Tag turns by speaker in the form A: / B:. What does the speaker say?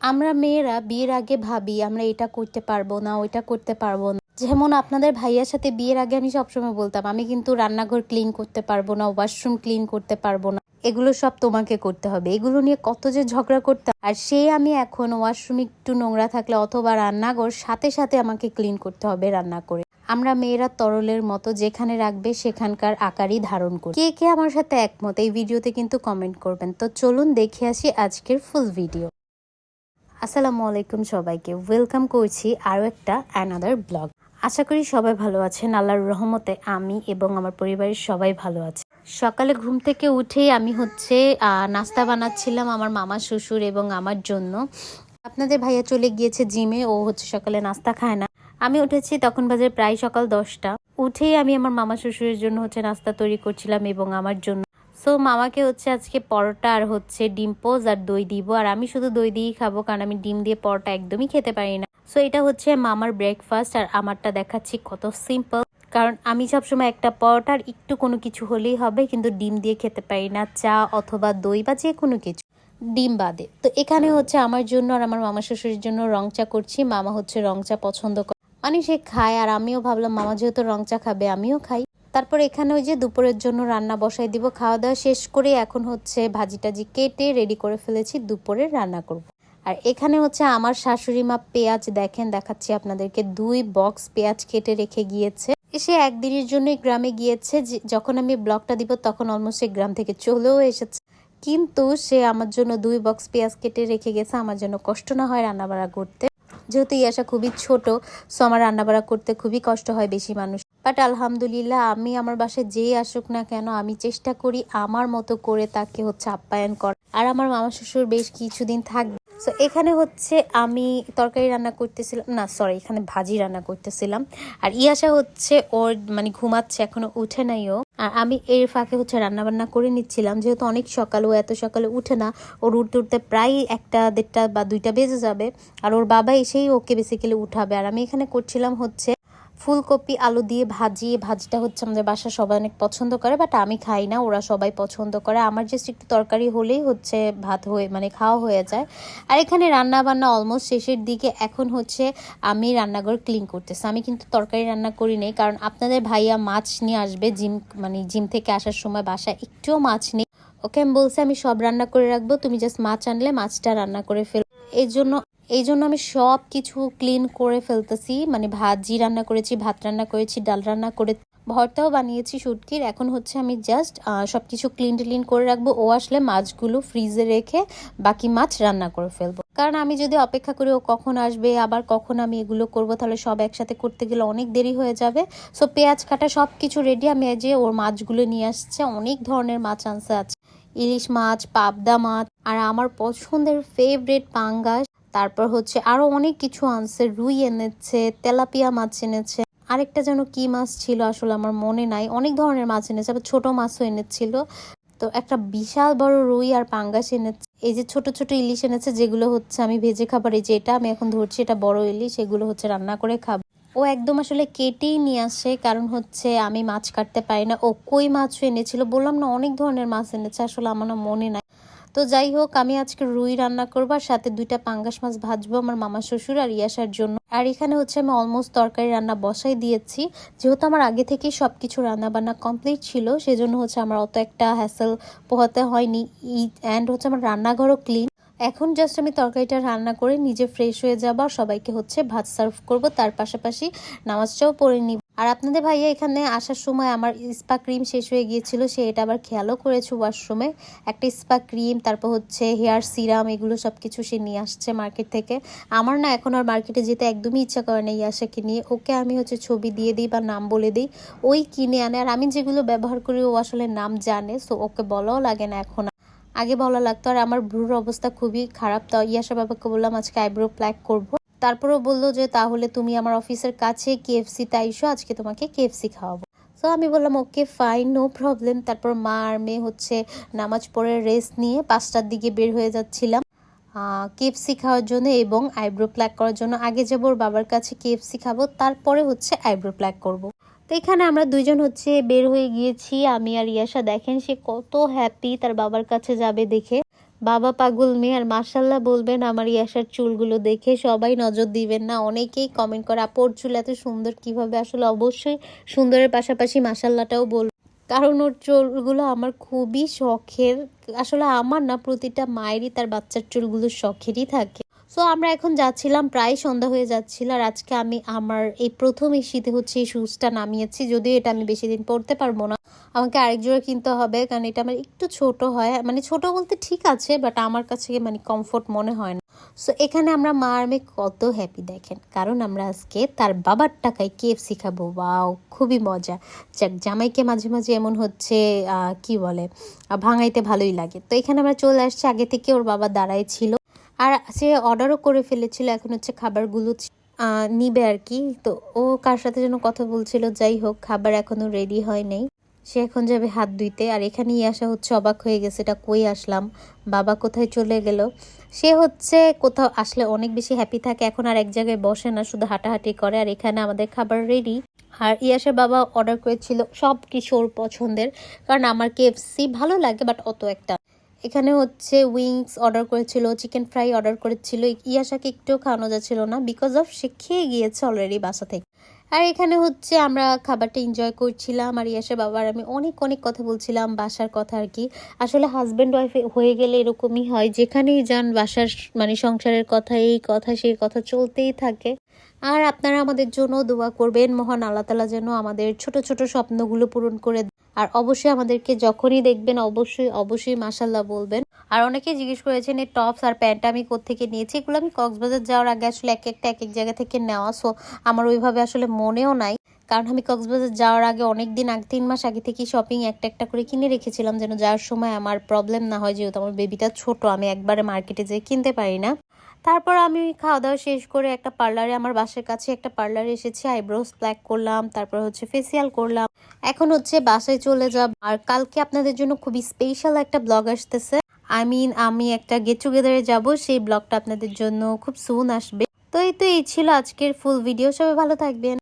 A: আমরা মেয়েরা বিয়ের আগে ভাবি, আমরা এটা করতে পারব না, ওইটা করতে পারব না। যেমন আপনাদের ভাইয়ার সাথে বিয়ের আগে আমি সবসময় বলতাম, আমি কিন্তু রান্নাঘর ক্লিন করতে পারব না ওয়াশরুম ক্লিন করতে পারব না। এগুলো সব তোমাকে করতে হবে। এগুলো নিয়ে কত যে ঝগড়া করতাম। আর সে আমি এখন ওয়াশরুম একটু নোংরা থাকলে অথবা রান্নাঘর সাথে সাথে আমাকে ক্লিন করতে হবে রান্না করে। আমরা মেয়েরা তরলের মতো যেখানে রাখবে সেখানকার আকারই ধারণ করি কে কে আমার সাথে একমত, এই ভিডিওতে কিন্তু কমেন্ট করবেন। তো চলুন দেখে আসি আজকের ফুল ভিডিও আসসালামু আলাইকুম সবাইকে। ওয়েলকাম করছি আরও একটা অ্যানাদার ব্লগ আশা করি সবাই ভালো আছেন, আল্লাহর রহমতে আমি এবং আমার পরিবারের সবাই ভালো আছে। সকালে ঘুম থেকে উঠেই আমি হচ্ছে নাস্তা বানাচ্ছিলাম আমার মামা, শ্বশুর এবং আমার জন্য। আপনাদের ভাইয়া চলে গিয়েছে জিমে, ও হচ্ছে সকালে নাস্তা খায় না। আমি উঠেছি তখন বাজে প্রায় সকাল দশটা। উঠেই আমি আমার মামা, শ্বশুরের জন্য হচ্ছে নাস্তা তৈরি করছিলাম এবং আমার জন্য সো মামাকে হচ্ছে আজকে পরোটা আর হচ্ছে ডিম পোজ আর দই দিব। আর আমি শুধু দই দিয়েই খাব, কারণ আমি ডিম দিয়ে পরোটা একদমই খেতে পারি না। সো এটা হচ্ছে মামার ব্রেকফাস্ট আর আমারটা দেখাচ্ছি কত সিম্পল কারণ আমি সবসময় একটা পরোটার একটু কোনো কিছু হলেই হবে, কিন্তু ডিম দিয়ে খেতে পারি না, চা অথবা দই বা যে কোনো কিছু। ডিম বাদে। তো এখানে হচ্ছে আমার জন্য আর আমার মামা শ্বশুরের জন্য রং চা করছি। মামা হচ্ছে রং চা পছন্দ করে। মানে সে খায়, আর আমিও ভাবলাম মামা যেহেতু রং চা খাবে, আমিও খাই। তারপর এখানে ওই যে দুপুরের জন্য রান্না বসাই দিব খাওয়া দাওয়া শেষ করে এখন হচ্ছে ভাজি টাজি কেটে রেডি করে ফেলেছি, দুপুরে রান্না করব। আর এখানে হচ্ছে আমার শাশুড়ি মা পেঁয়াজ দেখেন, দেখাচ্ছি আপনাদেরকে, দুই বক্স পেঁয়াজ কেটে রেখে গিয়েছে। সে একদিনের জন্যই গ্রামে গিয়েছে যখন আমি ব্লগটা দিব তখন অলমোস্ট এই গ্রাম থেকে চলেও এসেছে। কিন্তু সে আমার জন্য দুই বক্স পেঁয়াজ কেটে রেখে গেছে, আমার জন্য কষ্ট না হয় রান্নাবাড়া করতে। যেহেতু ইয়াসা খুবই ছোট সো আমার রান্নাবাড়া করতে খুবই কষ্ট হয় বেশি মানুষ। বাট আলহামদুলিল্লাহ, আমি আমার বাসায় যেই আসুক না কেন, আমি চেষ্টা করি আমার মতো করে তাকে হচ্ছে আপ্যায়ন কর। আর আমার মামা শ্বশুর বেশ কিছুদিন থাকবে সো এখানে হচ্ছে আমি তরকারি রান্না করতেছিলাম, না সরি এখানে ভাজি রান্না করতেছিলাম। আর ইয়াসা হচ্ছে ওর মানে ঘুমাচ্ছে, এখনও উঠে নাই ও। আর আমি এর ফাঁকে হচ্ছে রান্না বান্না করে নিচ্ছিলাম। যেহেতু অনেক সকাল, ও এত সকালে উঠে না, ওর উঠতে উঠতে প্রায় একটা দেড়টা বা দুইটা বেজে যাবে। আর ওর বাবা এসেই ওকে বেসিক্যালি উঠাবে। আর আমি এখানে করছিলাম হচ্ছে ফুলকপি, আলু দিয়ে ভাজি। এই ভাজিটা হচ্ছে আমাদের বাসা সবাই অনেক পছন্দ করে বাট আমি খাই না, ওরা সবাই পছন্দ করে। আমার জাস্ট একটু তরকারি হলেই হচ্ছে ভাত হয়ে মানে খাওয়া হয়ে যায়। আর এখানে রান্না বান্না অলমোস্ট শেষের দিকে। এখন হচ্ছে আমি রান্নাঘর ক্লিন করতেছি। আমি কিন্তু তরকারি রান্না করি নেই, কারণ আপনাদের ভাইয়া মাছ নিয়ে আসবে জিম মানে জিম থেকে আসার সময় বাসা একটুও মাছ নেই। ওকে আমি বলছি, আমি সব রান্না করে রাখব, তুমি জাস্ট মাছ আনলে মাছটা রান্না করে ফেল। এই জন্য এই জন্য আমি সব কিছু ক্লিন করে ফেলতেছি। মানে ভাজি রান্না করেছি, ভাত রান্না করেছি, ডাল রান্না করে ভর্তাও বানিয়েছি শুটকির। এখন হচ্ছে আমি জাস্ট সব কিছু ক্লিন টিলিন করে রাখব। ও আসলে মাছগুলো ফ্রিজে রেখে বাকি মাছ রান্না করে ফেলব। কারণ আমি যদি অপেক্ষা করি ও কখন আসবে, আবার কখন আমি এগুলো করব, তাহলে সব একসাথে করতে গেলে অনেক দেরি হয়ে যাবে। সো পেঁয়াজ কাটা সব কিছু রেডি আমি যে ওর মাছগুলো নিয়ে আসছে, অনেক ধরনের মাছ আনসে আছে ইলিশ মাছ, পাবদা মাছ, আর আমার পছন্দের ফেভারেট পাঙ্গাস তারপর হচ্ছে আরও অনেক কিছু আনছে, রুই এনেছে, তেলাপিয়া মাছ এনেছে। আরেকটা যেন কি মাছ ছিল আসলে আমার মনে নাই, অনেক ধরনের মাছ এনেছে, আবার ছোট মাছও এনেছিল। তো একটা বিশাল বড় রুই আর পাঙ্গাস এনেছে। এই যে ছোট ছোট ইলিশ এনেছে, যেগুলো হচ্ছে আমি ভেজে খাবার, এই যে এটা আমি এখন ধরছি, এটা বড় ইলিশ, এগুলো হচ্ছে রান্না করে খাব। ও একদম আসলে কেটেই নিয়ে আসে, কারণ হচ্ছে আমি মাছ কাটতে পারি না। ও কই মাছও এনেছিল, বললাম না অনেক ধরনের মাছ এনেছে, আসলে আমার মনে নাই। তো যাই হোক, আমি আজকে রুই রান্না করব আর সাথে দুইটা পাঙ্গাস মাছ ভাজবো আমার মামা শ্বশুর আর ইয়াসার জন্য। আর এখানে হচ্ছে আমি অলমোস্ট তরকারি রান্না বসাই দিয়েছি। যেহেতু আমার আগে থেকেই সব কিছু রান্না বান্না কমপ্লিট ছিল, সেজন্য হচ্ছে আমার অত একটা হ্যাসেল পোহাতে হয়নি। অ্যান্ড হচ্ছে আমার রান্নাঘরও ক্লিন এখন জাস্ট আমি তরকারিটা রান্না করে নিজে ফ্রেশ হয়ে যাব সবাইকে হচ্ছে ভাত সার্ভ করব। তার পাশাপাশি নামাজটাও পড়ে নিব। আর আপনাদের ভাইয়া এখানে আসার সময় আমার স্পা ক্রিম শেষ হয়ে গিয়েছিল, সে এটা আবার খেয়ালও করেছে ওয়াশরুমে। একটা স্পা ক্রিম, তারপর হচ্ছে হেয়ার সিরাম, এগুলো সব কিছু সে নিয়ে আসছে মার্কেট থেকে। আমার না এখন আর মার্কেটে যেতে একদমই ইচ্ছা করে না ইয়াসাকে নিয়ে। ওকে আমি হচ্ছে ছবি দিয়ে দিই বা নাম বলে দিই। ওই কিনে আনে। আর আমি যেগুলো ব্যবহার করি, ও আসলে নাম জানে, সো ওকে বলাও লাগে না এখন। আগে বলা লাগতো, আর আমার ভ্রুর অবস্থা খুবই খারাপ। তো ইয়াসা বাবাকে বললাম, আজকে আইব্রো প্ল্যাক করব। তারপরেও বলল যে, তাহলে তুমি আমার অফিসের কাছে কেএফসি তাইসো আজকে তোমাকে কেএফসি খাওয়াবো। তো আমি বললাম, ওকে ফাইন নো প্রবলেম তারপর মা আর মেয়ে হচ্ছে নামাজ পড়ে রেস্ট নিয়ে পাঁচটার দিকে বের হয়ে যাচ্ছিলাম কেএফসি খাওয়ার জন্য এবং আইব্রো প্ল্যাক করার জন্য। আগে যাব ওর বাবার কাছে কেএফসি খাব, তারপরে হচ্ছে আইব্রো প্ল্যাক করব। তো এখানে আমরা দুইজন হচ্ছে বের হয়ে গিয়েছি। আমি আর ইয়াসা, দেখেন সে কত হ্যাপি তার বাবার কাছে যাবে দেখে। বাবা পাগল মেয়ে, আর মার্শাল্লাহ বলবেন আমার ইয়াসার চুলগুলো দেখে সবাই নজর দিবেন না। অনেকেই কমেন্ট করে আপর চুল এত সুন্দর, কীভাবে? আসলে অবশ্যই সুন্দরের পাশাপাশি মার্শাল্লাটাও বল কারণ ওর চুলগুলো আমার খুবই শখের। আসলে আমার না, প্রতিটা মায়েরই তার বাচ্চার চুলগুলো শখেরই থাকে। সো আমরা এখন যাচ্ছিলাম, প্রায় সন্ধ্যা হয়ে যাচ্ছিল আর আজকে আমি আমার এই প্রথম এই শীতে হচ্ছে এই শুজটা নামিয়েছি। যদিও এটা আমি বেশি দিন পরতে পারব না। আমাকে আরেক জোড়া কিনতে হবে, কারণ এটা আমার একটু ছোট হয়। মানে ছোট বলতে ঠিক আছে বাট আমার কাছে মানে কমফোর্ট মনে হয় না। সো এখানে আমরা মা আর মেয়ে কত হ্যাপি দেখেন। কারণ আমরা আজকে তার বাবার টাকায় কেএফসি খাব। বাও খুবই মজা। যাক, জামাইকে মাঝে মাঝে এমন হচ্ছে কি বলে ভাঙাইতে ভালোই লাগে। তো এখানে আমরা চলে আসছি, আগে থেকে ওর বাবা দাঁড়ায় ছিল। আর সে অর্ডারও করে ফেলেছিল, এখন হচ্ছে খাবারগুলো নিবে আর কি। তো ও কার সাথে যেন কথা বলছিল, যাই হোক, খাবার এখনও রেডি হয় নাই। সে এখন যাবে হাত ধুইতে। আর এখানেই আসা হচ্ছে অবাক হয়ে গেছে, এটা কই আসলাম? বাবা কোথায় চলে গেল? সে হচ্ছে কোথাও আসলে অনেক বেশি হ্যাপি থাকে, এখন আর এক জায়গায় বসে না, শুধু হাঁটাহাঁটি করে। আর এখানে আমাদের খাবার রেডি আর ইয়াসের বাবা অর্ডার করেছিল সব কিছু ওর পছন্দের। কারণ আমার কেএফসি ভালো লাগে বাট অত একটা এখানে হচ্ছে উইংস অর্ডার করেছিল, চিকেন ফ্রাই অর্ডার করেছিল ইয়াশাকে একটুও খাওয়ানো যাচ্ছিল না বিকজ অফ সে খেয়ে গিয়েছে অলরেডি বাসা থেকে। আর এখানে হচ্ছে আমরা খাবারটা এনজয় করছিলাম আর ইয়াসের বাবার আমি অনেক অনেক কথা বলছিলাম বাসার কথা আর কি। আসলে হাজব্যান্ড ওয়াইফ হয়ে গেলে এরকমই হয়, যেখানেই যান বাসার মানে সংসারের কথা, এই কথা সেই কথা চলতেই থাকে। আর আপনারা আমাদের জন্য দোয়া করবেন, মহান আল্লাহ তালা যেন আমাদের ছোট ছোট স্বপ্নগুলো পূরণ করে। আর অবশ্যই আমাদেরকে যখনই দেখবেন, অবশ্যই অবশ্যই মাসাল্লাহ বলবেন। আর অনেকে জিজ্ঞেস করেছেন এই টপস আর প্যান্টটা আমি কোথেকে নিয়েছি? এগুলো আমি কক্সবাজার যাওয়ার আগে আসলে এক একটা, এক এক জায়গা থেকে নেওয়া সো আমার ওইভাবে আসলে মনেও নাই। কারণ আমি কক্সবাজার যাওয়ার আগে অনেক দিন আগে, তিন মাস আগে থেকে শপিং একটা একটা করে কিনে রেখেছিলাম, যেন যাওয়ার সময় আমার প্রবলেম না হয়, যেহেতু আমার বেবিটা ছোট, আমি একবারে মার্কেটে যেয়ে কিনতে পারি না। তারপর আমি খাওয়া দাওয়া শেষ করে একটা পার্লারে, আমার বাসার কাছে একটা পার্লারে এসেছি আইব্রোস প্ল্যাক করলাম, তারপর হচ্ছে ফেসিয়াল করলাম। এখন হচ্ছে বাসায় চলে যাব। আর কালকে আপনাদের জন্য খুবই স্পেশাল একটা ব্লগ আসতেছে। আই মিন আমি একটা গেট টুগেদারে যাব, সেই ব্লগটা আপনাদের জন্য খুব সুন আসবে। তো এই তো, এই ছিল আজকের ফুল ভিডিও সবাই ভালো থাকবেন।